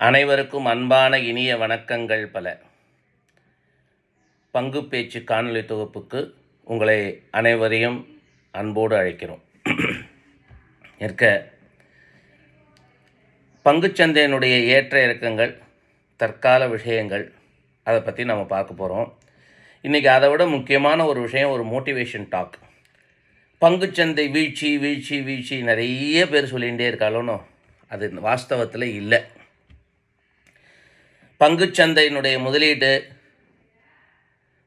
அனைவருக்கும் அன்பான இனிய வணக்கங்கள் பல. பங்கு பேச்சு காணொளி தொகுப்புக்கு உங்களை அனைவரையும் அன்போடு அழைக்கிறோம். இருக்க பங்குச்சந்தையினுடைய ஏற்ற இறக்கங்கள் தற்கால விஷயங்கள் அதை பற்றி நம்ம பார்க்க போகிறோம் இன்றைக்கி அதை விட முக்கியமான ஒரு விஷயம் ஒரு மோட்டிவேஷன் டாக் பங்குச்சந்தை வீழ்ச்சி வீழ்ச்சி வீழ்ச்சி நிறைய பேர் சொல்லிகிட்டே இருக்காளோனோ அது வாஸ்தவத்தில் இல்லை. பங்குச்சந்தையினுடைய முதலீடு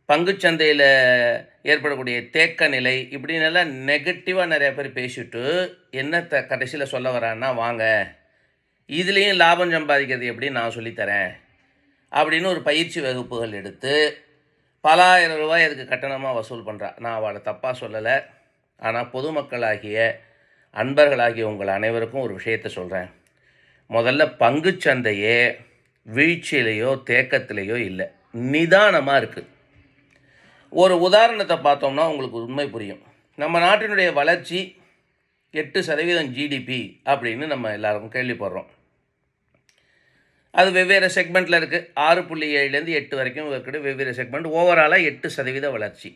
பங்குச்சந்தையில் ஏற்படக்கூடிய தேக்க நிலை இப்படின்னு எல்லாம் நெகட்டிவாக நிறைய பேர் பேசிட்டு என்னத்தை கடைசியில் சொல்ல வரான்னா வாங்க இதுலேயும் லாபம் சம்பாதிக்கிறது எப்படி நான் சொல்லித்தரேன் அப்படின்னு ஒரு பயிற்சி வகுப்புகள் எடுத்து பலாயிரம் ரூபாய் அதுக்கு கட்டணமாக வசூல் பண்ணுறா நான் அவளை தப்பாக சொல்லலை. ஆனால் பொதுமக்களாகிய அன்பர்களாகிய உங்கள் அனைவருக்கும் ஒரு விஷயத்தை சொல்கிறேன் முதல்ல பங்குச்சந்தையே வீழ்ச்சியிலையோ தேக்கத்திலேயோ இல்லை. நிதானமாக இருக்குது ஒரு உதாரணத்தை பார்த்தோம்னா உங்களுக்கு உண்மை புரியும். நம்ம நாட்டினுடைய வளர்ச்சி எட்டு சதவீதம் ஜிடிபி அப்படின்னு நம்ம எல்லாருக்கும் கேள்விப்படுறோம். அது வெவ்வேறு செக்மெண்ட்டில் இருக்குது ஆறு புள்ளி ஏழுலேருந்து எட்டு வரைக்கும் இருக்குது. வெவ்வேறு செக்மெண்ட் ஓவராலாக எட்டு சதவீத வளர்ச்சி.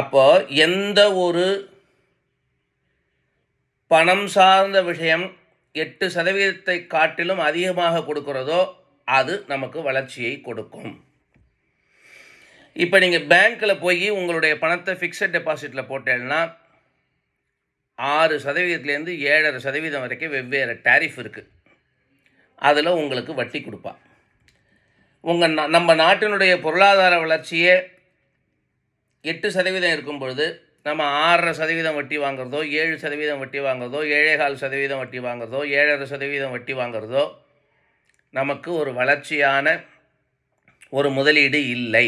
அப்போ எந்த ஒரு பணம் சார்ந்த விஷயம் எட்டு சதவீதத்தை காட்டிலும் அதிகமாக கொடுக்குறதோ அது நமக்கு வளர்ச்சியை கொடுக்கும். இப்போ நீங்கள் பேங்க்கில் போய் உங்களுடைய பணத்தை ஃபிக்ஸட் டெபாசிட்டில் போட்டேன்னா ஆறு சதவீதத்துலேருந்து ஏழரை சதவீதம் வரைக்கும் வெவ்வேறு டேரிஃப் இருக்குது அதில் உங்களுக்கு வட்டி கொடுப்பா. உங்கள் நம்ம நாட்டினுடைய பொருளாதார வளர்ச்சியே எட்டு சதவீதம் இருக்கும் பொழுது நம்ம ஆறரை சதவீதம் வட்டி வாங்குறதோ ஏழு சதவீதம் வட்டி வாங்குறதோ ஏழேகால் சதவீதம் வட்டி வாங்குறதோ ஏழரை சதவீதம் வட்டி வாங்குறதோ நமக்கு ஒரு வளர்ச்சியான ஒரு முதலீடு இல்லை.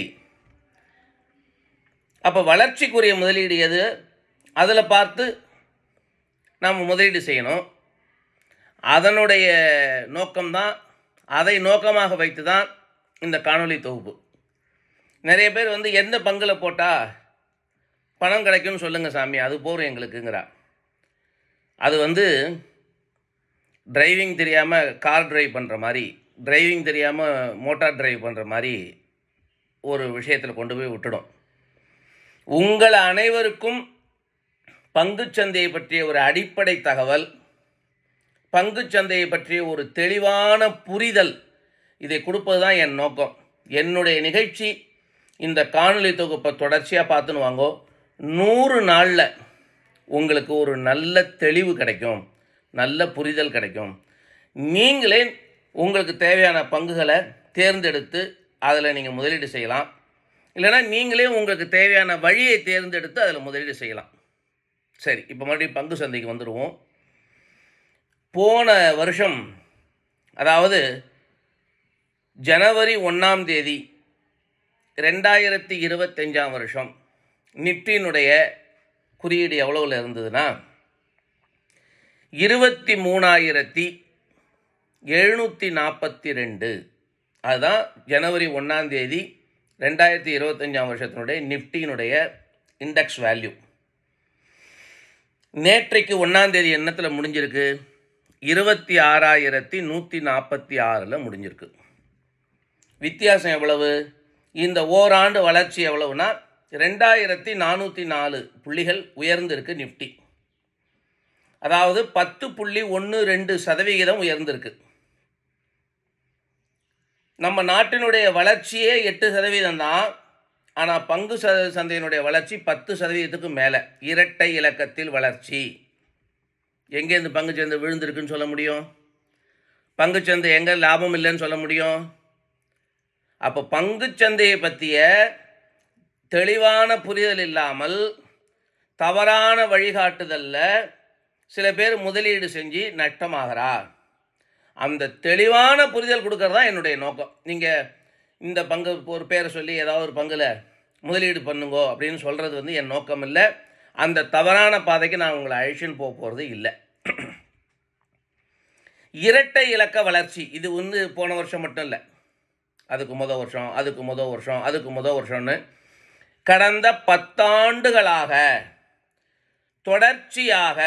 அப்போ வளர்ச்சிக்குரிய முதலீடு எது? அதில் பார்த்து நாம் முதலீடு செய்யணும். அதனுடைய நோக்கம்தான் அதை நோக்கமாக வைத்து தான் இந்த காணொளி தொகுப்பு. நிறைய பேர் வந்து எந்த பங்கில் போட்டால் பணம் கிடைக்கும்னு சொல்லுங்கள் சாமி அது போதும் எங்களுக்குங்கிறா. அது வந்து டிரைவிங் தெரியாமல் கார் டிரைவ் பண்ணுற மாதிரி டிரைவிங் தெரியாமல் மோட்டார் டிரைவ் பண்ணுற மாதிரி ஒரு விஷயத்தில் கொண்டு போய் விட்டுடும். உங்கள் அனைவருக்கும் பங்குச்சந்தையை பற்றிய ஒரு அடிப்படை தகவல் பங்குச்சந்தையை பற்றிய ஒரு தெளிவான புரிதல் இதை கொடுப்பது தான் என் நோக்கம். என்னுடைய நிகழ்ச்சி இந்த காணொலி தொகுப்பை தொடர்ச்சியாக பார்த்துன்னு வாங்கோ. நூறு நாளில் உங்களுக்கு ஒரு நல்ல தெளிவு கிடைக்கும் நல்ல புரிதல் கிடைக்கும். நீங்களே உங்களுக்கு தேவையான பங்குகளை தேர்ந்தெடுத்து அதில் நீங்கள் முதலீடு செய்யலாம். இல்லைன்னா நீங்களே உங்களுக்கு தேவையான வழியை தேர்ந்தெடுத்து அதில் முதலீடு செய்யலாம். சரி இப்போ மறுபடியும் பங்கு சந்தைக்கு வந்துடுவோம். போன வருஷம் அதாவது ஜனவரி ஒன்றாம் தேதி ரெண்டாயிரத்தி இருபத்தஞ்சாம் வருஷம் நிஃப்டியினுடைய குறியீடு எவ்வளோவில் இருந்ததுன்னா இருபத்தி மூணாயிரத்தி எழுநூற்றி நாற்பத்தி ரெண்டு அதுதான் ஜனவரி ஒன்றாம் தேதி ரெண்டாயிரத்தி இருபத்தஞ்சாம் வருஷத்தினுடைய நிஃப்டியினுடைய இண்டெக்ஸ் வேல்யூ. நேற்றைக்கு ஒன்றாம் தேதி எண்ணத்தில் முடிஞ்சிருக்கு? இருபத்தி ஆறாயிரத்தி நூற்றி நாற்பத்தி ஆறில் முடிஞ்சிருக்கு. வித்தியாசம் எவ்வளவு? இந்த ஓராண்டு வளர்ச்சி எவ்வளவுனா ரெண்டாயிரத்தி நானூற்றி நாலு புள்ளிகள் உயர்ந்திருக்கு நிஃப்டி. அதாவது பத்து புள்ளி ஒன்று ரெண்டு சதவிகிதம் உயர்ந்திருக்கு. நம்ம நாட்டினுடைய வளர்ச்சியே எட்டு சதவீதம் தான். ஆனால் பங்கு ச சந்தையினுடைய வளர்ச்சி பத்து சதவீதத்துக்கு மேலே. இரட்டை இலக்கத்தில் வளர்ச்சி. எங்கேருந்து பங்குச்சந்தை விழுந்திருக்குன்னு சொல்ல முடியும்? பங்கு சந்தை எங்கே லாபம் இல்லைன்னு சொல்ல முடியும்? அப்போ பங்குச்சந்தையை பற்றிய தெளிவான புரிதல் இல்லாமல் தவறான வழிகாட்டுதலில் சில பேர் முதலீடு செஞ்சு நஷ்டமாகிறா அந்த தெளிவான புரிதல் கொடுக்கறது தான் என்னுடைய நோக்கம். நீங்கள் இந்த பங்கு ஒரு பேரை சொல்லி ஏதாவது ஒரு பங்கில் முதலீடு பண்ணுங்கோ அப்படின்னு சொல்கிறது வந்து என் நோக்கம் இல்லை. அந்த தவறான பாதைக்கு நான் உங்களை அழிச்சுன்னு போக போகிறது இல்லை. இரட்டை இலக்க வளர்ச்சி இது வந்து போன வருஷம் மட்டும் இல்லை. அதுக்கு முதல் வருஷம் அதுக்கு முதல் வருஷம் அதுக்கு முதல் வருஷம்னு கடந்த பத்தாண்டுகளாக தொடர்ச்சியாக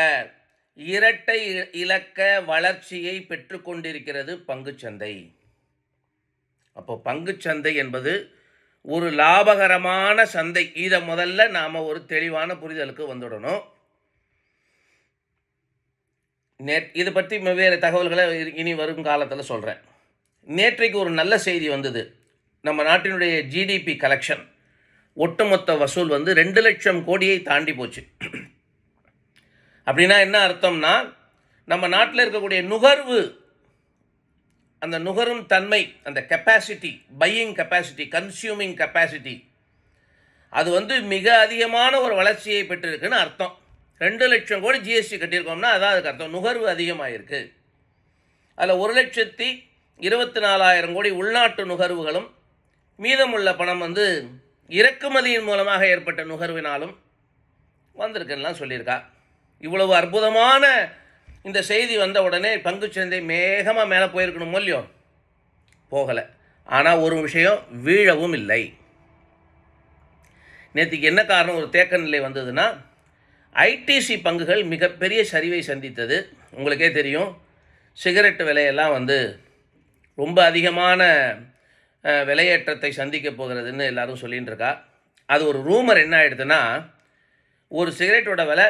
இரட்டை இ- இலக்க வளர்ச்சியை பெற்றுக்கொண்டிருக்கிறது பங்குச்சந்தை. அப்போ பங்குச்சந்தை என்பது ஒரு லாபகரமான சந்தை. இதை முதல்ல நாம் ஒரு தெளிவான புரிதலுக்கு வந்துடணும். நேற் இதை பற்றி வெவ்வேறு தகவல்களை இனி வரும் காலத்தில் சொல்கிறேன் நேற்றைக்கு ஒரு நல்ல செய்தி வந்தது. நம்ம நாட்டினுடைய ஜிடிபி கலெக்ஷன் ஒட்டுமொத்த வசூல் வந்து ரெண்டு லட்சம் கோடியை தாண்டி போச்சு. அப்படின்னா என்ன அர்த்தம்னா நம்ம நாட்டில் இருக்கக்கூடிய நுகர்வு அந்த நுகரும் தன்மை அந்த capacity buying capacity consuming capacity அது வந்து மிக அதிகமான ஒரு வளர்ச்சியை பெற்றிருக்குன்னு அர்த்தம். ரெண்டு லட்சம் கோடி ஜிஎஸ்டி கட்டியிருக்கோம்னா அதான் அதுக்கு அர்த்தம். நுகர்வு அதிகமாயிருக்கு. அதில் ஒரு லட்சத்தி இருபத்தி நாலாயிரம் கோடி உள்நாட்டு நுகர்வுகளும் மீதமுள்ள பணம் வந்து இறக்குமதியின் மூலமாக ஏற்பட்ட நுகர்வினாலும் வந்திருக்குன்னெலாம் சொல்லியிருக்கா. இவ்வளவு அற்புதமான இந்த செய்தி வந்த உடனே பங்குச்சந்தை மேகமாக மேலே போயிருக்கணும் இல்லையோ? போகலை. ஆனால் ஒரு விஷயம் வீழவும் இல்லை. நேற்றுக்கு என்ன காரணம்? ஒரு தேக்க நிலை வந்ததுன்னா ஐடிசி பங்குகள் மிகப்பெரிய சரிவை சந்தித்தது. உங்களுக்கே தெரியும் சிகரெட் விலையெல்லாம் வந்து ரொம்ப அதிகமான விலையேற்றத்தை சந்திக்க போகிறதுன்னு எல்லாரும் சொல்லிகிட்டு இருக்கா அது ஒரு ரூமர் என்ன ஆயிடுதுன்னா ஒரு சிகரெட்டோட விலை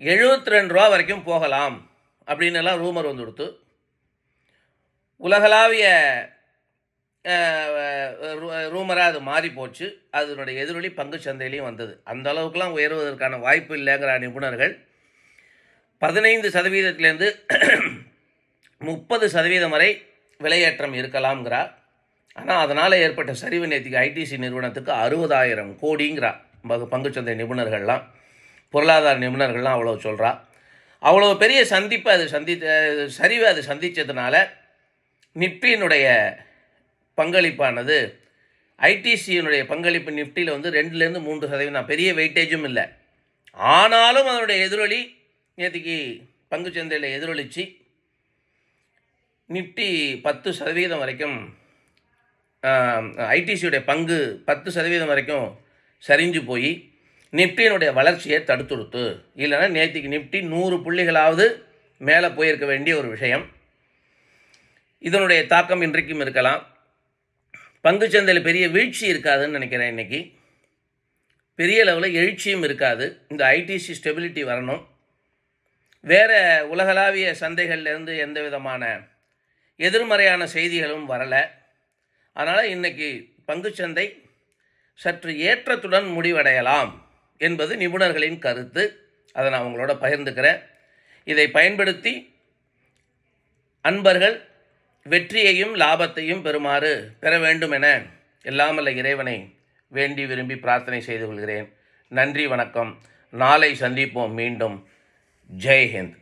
எழுபத்தி ரெண்டு ரூபா வரைக்கும் போகலாம் அப்படின்னு எல்லாம் ரூமர் வந்து கொடுத்து உலகளாவிய ரூமராக அது மாறி போச்சு. அதனுடைய எதிரொலி பங்கு சந்தையிலையும் வந்தது. அந்த அளவுக்குலாம் உயர்வதற்கான வாய்ப்பு இல்லைங்கிற நிபுணர்கள் பதினைந்து சதவீதத்திலேருந்து முப்பது சதவீதம் வரை விலையேற்றம் இருக்கலாம்ங்கிறா. ஆனால் அதனால் ஏற்பட்ட சரிவு நேற்றுக்கு ஐடிசி நிறுவனத்துக்கு அறுபதாயிரம் கோடிங்கிறா. பங்கு- பங்குச்சந்தை நிபுணர்கள்லாம் பொருளாதார நிபுணர்கள்லாம் அவ்வளோ சொல்கிறா அவ்வளோ பெரிய சந்திப்பை அது சந்தித்த சரிவை அது சந்தித்ததுனால நிப்டியினுடைய பங்களிப்பானது ஐடிசியினுடைய பங்களிப்பு நிஃப்டியில் வந்து ரெண்டுலேருந்து மூன்று சதவீதம். பெரிய வெயிட்டேஜும் இல்லை. ஆனாலும் அதனுடைய எதிரொலி நேற்றுக்கு பங்குச்சந்தையில் எதிரொலிச்சு நிஃப்டி பத்து சதவீதம் வரைக்கும் ஐடிசியுடைய பங்கு பத்து சதவீதம் வரைக்கும் சரிஞ்சு போய் நிஃப்டியினுடைய வளர்ச்சியை தடுத்துடுத்து. இல்லைன்னா நேற்றுக்கு நிப்டி நூறு புள்ளிகளாவது மேலே போயிருக்க வேண்டிய ஒரு விஷயம். இதனுடைய தாக்கம் இன்றைக்கும் இருக்கலாம். பங்குச்சந்தையில் பெரிய வீழ்ச்சி இருக்காதுன்னு நினைக்கிறேன் இன்னைக்கு. பெரிய லெவலில் எழுச்சியும் இருக்காது. இந்த ஐடிசி ஸ்டெபிலிட்டி வரணும். வேறு உலகளாவிய சந்தைகள்லேருந்து எந்த விதமான எதிர்மறையான செய்திகளும் வரலை. அதனால் இன்னைக்கு பங்குச்சந்தை சற்று ஏற்றத்துடன் முடிவடையலாம் என்பது நிபுணர்களின் கருத்து. அதை நான் உங்களோட பகிர்ந்துக்கிறேன். இதை பயன்படுத்தி அன்பர்கள் வெற்றியையும் லாபத்தையும் பெறுமாறு பெற வேண்டும் என எல்லாமல்ல இறைவனை வேண்டி விரும்பி பிரார்த்தனை செய்து கொள்கிறேன். நன்றி வணக்கம். நாளை சந்திப்போம் மீண்டும். ஜெய்ஹிந்த்